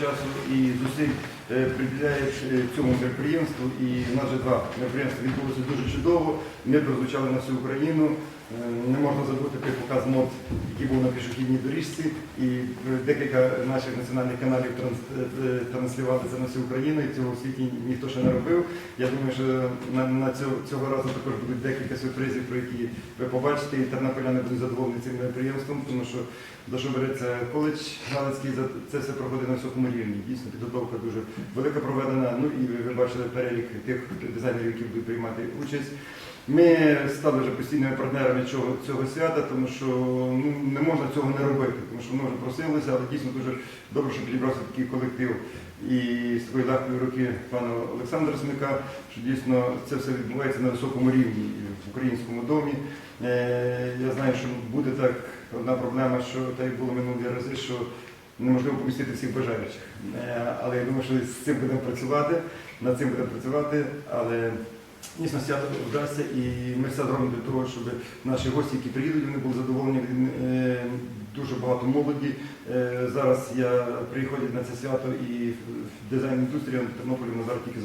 часу і зусиль приділяєш приділяє е, цьому мероприємству. І в нас вже два мероприємства відбулися дуже чудово. Ми прозвучали на всю Україну. Е, Не можна забути той показ мод, який був на пішохідній доріжці, і е, декілька наших національних каналів транс- е, транслювали це на всю Україну, і цього в світі ніхто ще не робив. Я думаю, що на, на цього, цього разу також будуть декілька сюрпризів, про які ви побачите, і тернополяни будуть задоволені цим мероприємством, тому що до що береться коледж Галицький, це все проходить на високому рівні. Дійсно, підготовка дуже велика проведена. Ну і ви, бачили перелік тих дизайнерів, які будуть приймати участь. Ми стали вже постійними партнерами цього, цього свята, тому що ну, не можна цього не робити, тому що ми вже просилися, але дійсно дуже добре, що підібрався такий колектив і з такої легкої руки пана Олександра Смика, що дійсно це все відбувається на високому рівні в українському домі. Е, я знаю, що буде так одна проблема, що так як було минулі рази, що неможливо помістити всіх бажаючих. Е, але я думаю, що з цим будемо працювати, над цим будемо працювати, але Дійсно, свято вдасться і ми все зробимо для того, щоб наші гості, які приїдуть, вони були задоволені. Е, Дуже багато молоді. Зараз я приходять на це свято і в дизайн індустрія Тернополі Назар тільки